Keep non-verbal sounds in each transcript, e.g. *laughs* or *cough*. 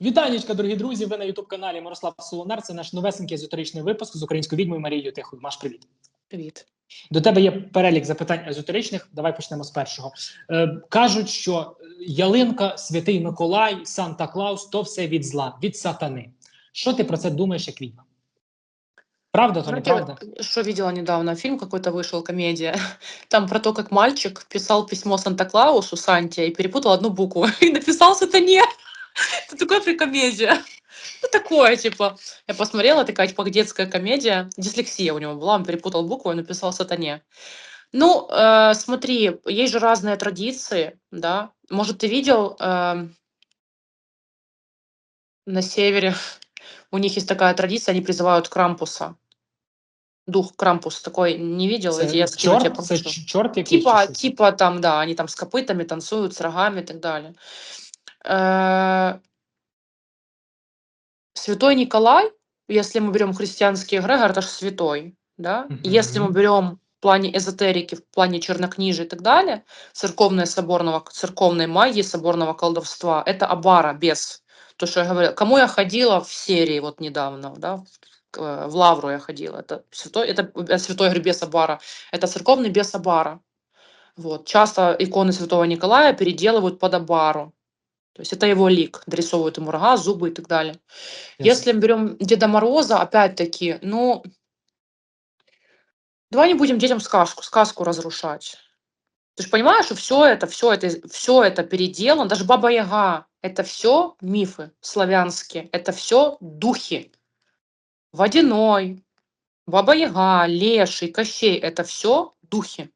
Вітанечка, дорогі друзі! Ви на Ютуб-каналі Мирослав Солонар. Це наш новесенький езотеричний випуск з українською відьмою Марією Тихою. Маш, привіт. Привіт. До тебе є перелік запитань езотеричних. Давай почнемо з першого. Е, кажуть, що ялинка, святий Миколай, Санта Клаус то все від зла, від сатани. Що ти про це думаєш, як відьма? Правда, то Знаете, неправда? что видела недавно? Фильм какой-то вышел, комедия. Там про то, как мальчик писал письмо Санта-Клаусу, Санте, и перепутал одну букву. *laughs* И написал сатане. Это такая прикомедия. Ну, такое, типа. Я посмотрела, такая, типа, детская комедия. Дислексия у него была, он перепутал букву и написал сатане. Ну, э, смотри, есть же разные традиции, да. Может, ты видел эм, на севере, у них есть такая традиция, они призывают Крампуса. Дух Крампус такой не видел? Це Я скину тебе чорт, це покажу. ч- чорт якийсь? Типа, типа там, да, они там с копытами танцуют, с рогами и так далее. Э, Святой Николай, если мы берем христианский эгрегор, это же святой, да? Если мы берем в плане эзотерики, в плане чернокнижия и так далее, церковное соборного, церковной магии, соборного колдовства, это Абара, без. То, что я говорила. Кому я ходила в серии вот недавно, да, в Лавру я ходила. Это святой, это святой, говорю, бес Абара. Это церковный бес Абара. Вот. Часто иконы святого Николая переделывают под Абару. То есть это его лик, дорисовывают ему рога, зубы и так далее. Ясно. Если мы берем Деда Мороза, опять-таки, ну, давай не будем детям сказку, сказку разрушать. Ты же понимаешь, что все это, все это, все это переделано, даже Баба Яга, это все мифы славянские, это все духи. Водяной, Баба Яга, Леший, Кощей, это все духи.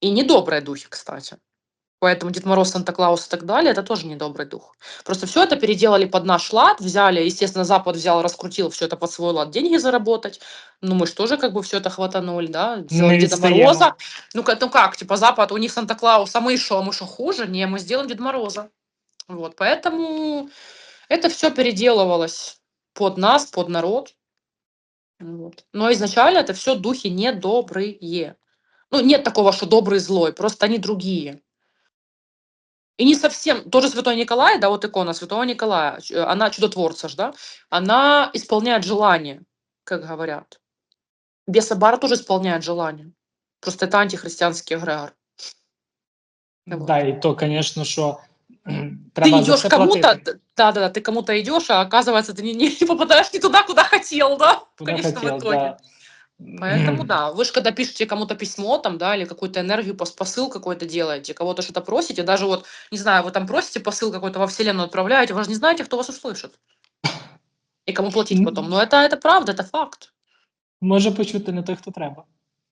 И недобрые духи, кстати. Поэтому Дед Мороз, Санта-Клаус и так далее, это тоже недобрый дух. Просто все это переделали под наш лад, взяли, естественно, Запад взял, раскрутил все это под свой лад, деньги заработать. Ну, мы же тоже как бы все это хватанули, да, сделали Не Деда відстаємо. Мороза. Ну, ка- ну как, типа Запад, у них Санта-Клаус, а мы что, мы что, хуже? Не, мы сделаем Деда Мороза. Вот, поэтому это все переделывалось под нас, под народ. Вот. Но изначально это все духи недобрые. Ну, нет такого, что добрый и злой, просто они другие. И не совсем, тоже Святой Николай, да, вот икона Святого Николая, ч- э, она чудотворца ж, да, она исполняет желание, как говорят. Бесобара тоже исполняет желание. Просто это антихристианский эгрегор. Вот. Да, і то, звісно, що *clears throat* кхм, Ты треба за идешь це кому-то, платити. да-да-да, ты кому-то идешь, а оказывается, ты не, не попадаешь не туда, куда хотел, да, в Куди конечном хотів, итоге. да. Поэтому да, вы же когда пишете кому-то письмо там, да, или какую-то энергию, пос- посыл какой-то делаете, кого-то что-то просите, даже вот, не знаю, вы там просите посыл какой-то во вселенную отправляете, вы же не знаете, кто вас услышит. И кому платить М. потом. Но это, это правда, это факт. Може почути не той, хто треба.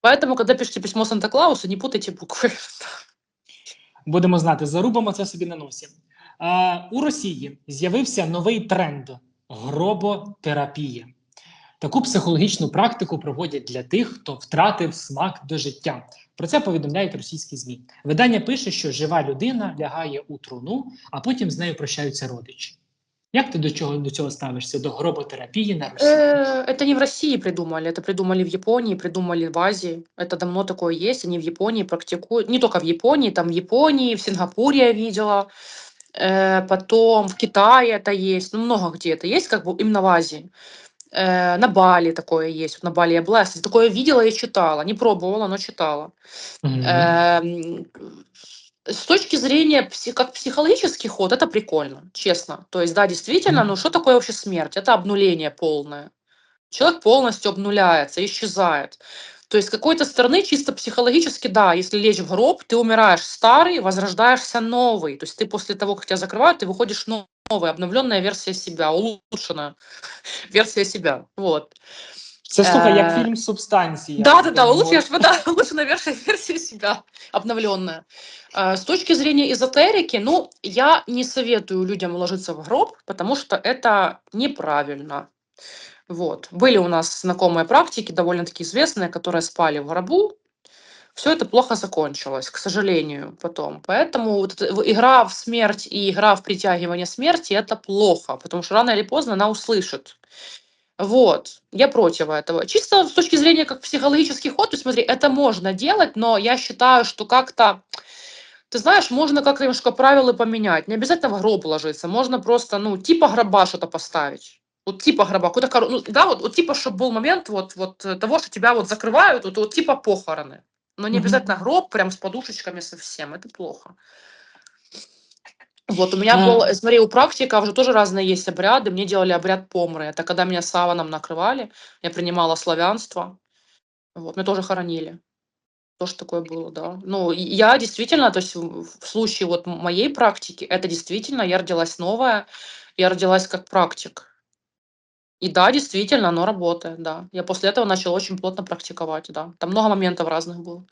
Поэтому, когда пишете письмо Санта-Клаусу, не путайте буквы. Будемо знати, зарубимо це собі на носі. А, у Росії з'явився новий тренд гроботерапія. Таку психологічну практику проводять для тих, хто втратив смак до життя. Про це повідомляють російські змі. Видання пише, що жива людина лягає у труну, а потім з нею прощаються родичі. Як ти до чого до цього ставишся? До гроботерапії на Росії? Э, Это не в России придумали, это придумали в Японии, придумали в Азии. Это давно такое есть, они в Японии практикуют. Не только в Японии, там в Японии, в Сингапуре я видела, э, потом в Китае это есть, ну много где это есть, как бы именно в Азии. Э, На Бали такое есть, вот на Бали я была, я, такое видела и читала, не пробовала, но читала. Мгм. Эм, С точки зрения пси- как психологический ход, это прикольно, честно. То есть, да, действительно, Мгм. ну что такое вообще смерть? Это обнуление полное. Человек полностью обнуляется, исчезает. То есть, с какой-то стороны, чисто психологически, да, если лечь в гроб, ты умираешь старый, возрождаешься новый. То есть, ты после того, как тебя закрывают, ты выходишь но- новая, обновленная версия себя, улучшенная *laughs* версия себя. Вот. Це слухай, як е, фільм Субстанція. Да, да, да, лучше, да, лучше версия, версия себя, обновленная. А, С точки зрения эзотерики, ну, я не советую людям ложиться в гроб, потому что это неправильно. Вот. Были у нас знакомые практики, довольно-таки известные, которые спали в гробу. Все это плохо закончилось, к сожалению, потом. Поэтому вот игра в смерть и игра в притягивание смерти это плохо, потому что рано или поздно она услышит. Вот, я против этого. Чисто с точки зрения как психологический ход, то смотри, это можно делать, но я считаю, что как-то, ты знаешь, можно как-то немножко правила поменять. Не обязательно в гроб ложиться. Можно просто, ну, типа гроба что-то поставить. Вот типа гроба. Какой-то, ну, да, вот, вот типа, чтобы был момент вот, вот э, того, что тебя вот закрывают, вот, вот типа похороны. Но не Мгм. обязательно гроб прям с подушечками совсем. Это плохо. Вот у меня был, смотри, у практиков уже тоже разные есть обряды. Мне делали обряд помры. Это когда меня саваном накрывали, я принимала славянство. Вот, меня тоже хоронили. Тоже такое было, да. Ну, и я действительно, то есть в в случае вот моей практики, это действительно, я родилась новая, я родилась как практик. И да, действительно, оно работает, да. Я после этого начала очень плотно практиковать, да. Там много моментов разных было.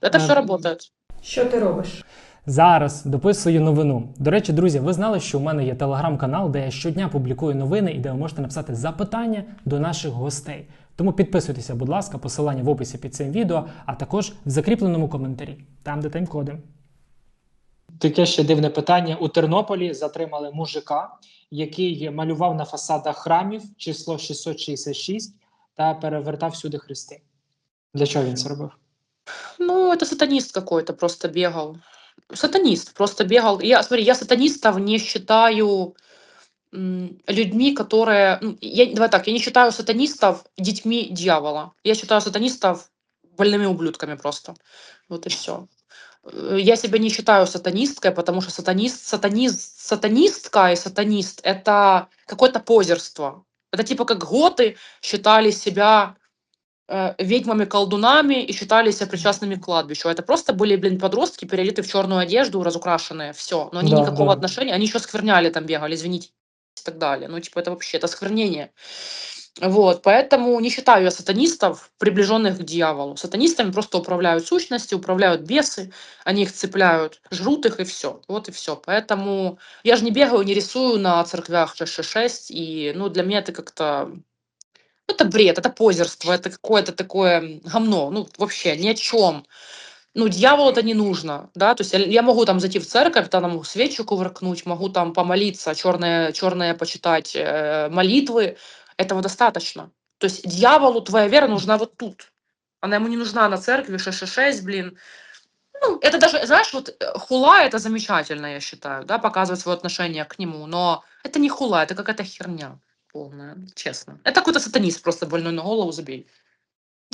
Это А, все работает. Що ти робиш? Зараз дописую новину. До речі, друзі, ви знали, що у мене є телеграм-канал, де я щодня публікую новини і де ви можете написати запитання до наших гостей. Тому підписуйтеся, будь ласка, посилання в описі під цим відео, а також в закріпленому коментарі, там де тайм-коди. Таке ще дивне питання. У Тернополі затримали мужика, який малював на фасадах храмів число 666 та перевертав всюди хрести. Для чого він це робив? Ну, это сатанист какой-то просто бегал. Сатанист просто бегал. Я, смотри, я сатанистов не считаю м, людьми, которые... ну, я, давай так, я не считаю сатанистов детьми дьявола. Я считаю сатанистов больными ублюдками просто. Вот и все. Я себя не считаю сатанисткой, потому что сатанист, сатанист, сатанистка и сатанист – это какое-то позерство. Это типа как готы считали себя э, ведьмами-колдунами и считали себя причастными к кладбищу. Это просто были, блин, подростки, переодеты в черную одежду, разукрашенные, все. Но они Да, никакого да. отношения, они еще скверняли там бегали, извините, и так далее. Ну, типа, это вообще, это сквернение. Вот, поэтому не считаю я сатанистов, приближенных к дьяволу. Сатанистами просто управляют сущности, управляют бесы, они их цепляют, жрут их и все. Вот и все. Поэтому я же не бегаю, не рисую на церквях 666, и, ну, для меня это как-то ну, это бред, это позерство, это какое-то такое говно, ну, вообще ни о чем. Ну, дьяволу это не нужно, да, то есть я, я могу там зайти в церковь, там свечу кувыркнуть, могу там помолиться, черное, черное почитать э, молитвы, этого достаточно. То есть дьяволу твоя вера нужна вот тут. Она ему не нужна на церкви, 666, блин. Ну, это даже, знаешь, вот э, хула это замечательно, я считаю, да, показывать свое отношение к нему, но это не хула, это какая-то херня полная, честно. Это какой-то сатанист просто больной на голову забей.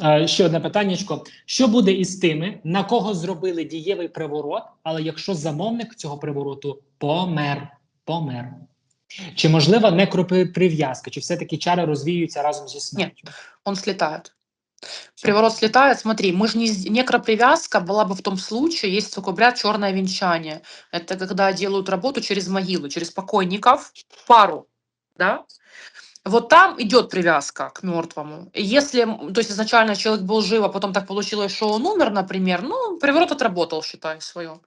Е, Ще одне питаннячко. Що буде із тими, на кого зробили дієвий приворот, але якщо замовник цього привороту помер? Помер. Чи можлива некроприв'язка, чи все-таки чари розвіюються разом зі смертю? Он слетает. Приворот слетает. Смотри, мы же не некропривязка была бы в том случае, такой обряд черное венчание. Это когда делают работу через могилы, через покойников, пару, да? Вот там идет привязка к мертвому. Если, то есть изначально человек был жив, а потом так получилось, что он умер, например, ну, приворот отработал, считай, свое.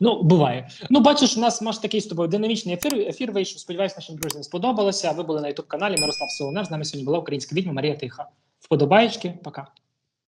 Ну, буває. Ну, бачиш, у нас маш такий з тобою динамічний ефір. Ефір вийшов. Сподіваюсь, нашим друзям сподобалося. Ви були на Ютуб каналі Мирослав Солонев. З нами сьогодні була українська відьма Марія Тиха. Вподобаєчки, пока.